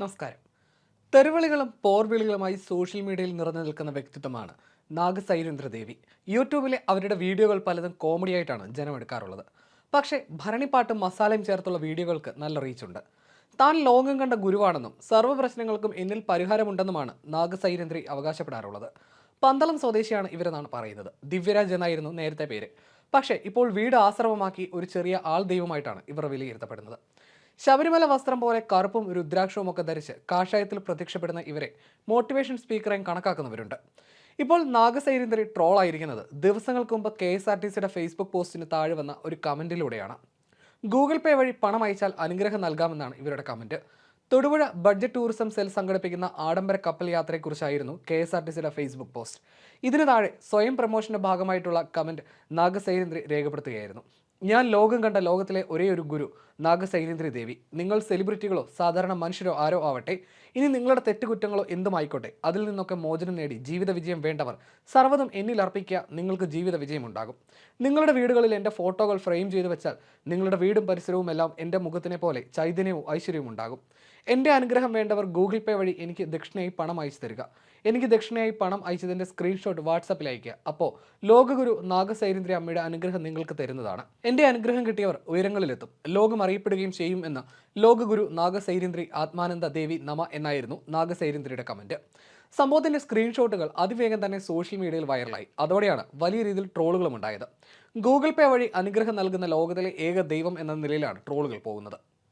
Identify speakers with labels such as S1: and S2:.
S1: നമസ്കാരം. തെരുവിളികളും പോർവിളികളുമായി സോഷ്യൽ മീഡിയയിൽ നിറഞ്ഞു നിൽക്കുന്ന വ്യക്തിത്വമാണ് നാഗസൈരേന്ദ്രദേവി യൂട്യൂബിലെ അവരുടെ വീഡിയോകൾ പലതും കോമഡിയായിട്ടാണ് ജനമെടുക്കാറുള്ളത്. പക്ഷേ ഭരണിപ്പാട്ടും മസാലയും ചേർത്തുള്ള വീഡിയോകൾക്ക് നല്ല റീച്ചുണ്ട് താൻ ലോകം കണ്ട ഗുരുവാണെന്നും സർവ പ്രശ്നങ്ങൾക്കും എന്നിൽ പരിഹാരമുണ്ടെന്നുമാണ് നാഗസൈരേന്ദ്രി അവകാശപ്പെടാറുള്ളത്. പന്തളം സ്വദേശിയാണ് ഇവരെന്നാണ് പറയുന്നത്. ദിവ്യരാജ് എന്നായിരുന്നു നേരത്തെ പേര്. പക്ഷേ ഇപ്പോൾ വീട് ആശ്രമമാക്കി ഒരു ചെറിയ ആൾ ദൈവമായിട്ടാണ് ഇവർ വിലയിരുത്തപ്പെടുന്നത്. ശബരിമല വസ്ത്രം പോലെ കറുപ്പും രുദ്രാക്ഷവും ഒക്കെ ധരിച്ച് കാഷായത്തിൽ പ്രത്യക്ഷപ്പെടുന്ന ഇവരെ മോട്ടിവേഷൻ സ്പീക്കറായും കണക്കാക്കുന്നവരുണ്ട്. ഇപ്പോൾ നാഗസൈരേന്ദ്രി ട്രോൾ ആയിരിക്കുന്നത് ദിവസങ്ങൾക്ക് മുമ്പ് കെ എസ് ആർ ടി സിയുടെ ഫേസ്ബുക്ക് പോസ്റ്റിന് താഴെ വന്ന ഒരു കമന്റിലൂടെയാണ്. ഗൂഗിൾ പേ വഴി പണം അയച്ചാൽ അനുഗ്രഹം നൽകാമെന്നാണ് ഇവരുടെ comment. Thodupuzha budget tourism cell സംഘടിപ്പിക്കുന്ന ആഡംബര കപ്പൽ യാത്രയെക്കുറിച്ചായിരുന്നു കെ എസ് ആർ ടി സിയുടെ ഫേസ്ബുക്ക് പോസ്റ്റ് ഇതിന് താഴെ സ്വയം പ്രമോഷന്റെ ഭാഗമായിട്ടുള്ള കമന്റ് നാഗസൈരേന്ദ്രി രേഖപ്പെടുത്തുകയായിരുന്നു. ഞാൻ ലോകം കണ്ട ലോകത്തിലെ ഒരേ ഒരു ഗുരു നാഗസൈനേന്ദ്രി ദേവി. നിങ്ങൾ സെലിബ്രിറ്റികളോ സാധാരണ മനുഷ്യരോ ആരോ ആവട്ടെ ഇനി നിങ്ങളുടെ തെറ്റുകുറ്റങ്ങളോ എന്തുമായിക്കോട്ടെ അതിൽ നിന്നൊക്കെ മോചനം നേടി ജീവിത വിജയം വേണ്ടവർ സർവതും എന്നിൽ അർപ്പിക്കുക നിങ്ങൾക്ക് ജീവിത വിജയം ഉണ്ടാകും നിങ്ങളുടെ വീടുകളിൽ എന്റെ ഫോട്ടോകൾ ഫ്രെയിം ചെയ്തു വെച്ചാൽ നിങ്ങളുടെ വീടും പരിസരവും എല്ലാം എന്റെ മുഖത്തിനെ പോലെ ചൈതന്യവും ഐശ്വര്യവും ഉണ്ടാകും. എന്റെ അനുഗ്രഹം വേണ്ടവർ ഗൂഗിൾ പേ വഴി എനിക്ക് ദക്ഷിണയായി പണം അയച്ചു തരിക. എനിക്ക് ദക്ഷിണയായി പണം അയച്ചതിന്റെ സ്ക്രീൻഷോട്ട് വാട്സാപ്പിൽ അയക്കുക അപ്പോൾ ലോകഗുരു നാഗസൈരന്ദ്രി അമ്മയുടെ അനുഗ്രഹം നിങ്ങൾക്ക് തരുന്നതാണ്. എന്റെ അനുഗ്രഹം കിട്ടിയവർ ഉയരങ്ങളിലെത്തും. ലോകം അറിയപ്പെടുകയും ചെയ്യും എന്ന് ലോകഗുരു നാഗസൈരന്ദ്രി ആത്മാനന്ദ ദേവി നമ എന്നായിരുന്നു നാഗസൈരന്ദ്രിയുടെ കമന്റ്. സംഭവത്തിന്റെ സ്ക്രീൻഷോട്ടുകൾ അതിവേഗം തന്നെ സോഷ്യൽ മീഡിയയിൽ വൈറലായി. അതോടെയാണ് വലിയ രീതിയിൽ ട്രോളുകളും ഉണ്ടായത് ഗൂഗിൾ പേ വഴി അനുഗ്രഹം നൽകുന്ന ലോകത്തിലെ ഏക ദൈവം എന്ന നിലയിലാണ് ട്രോളുകൾ പോകുന്നത്.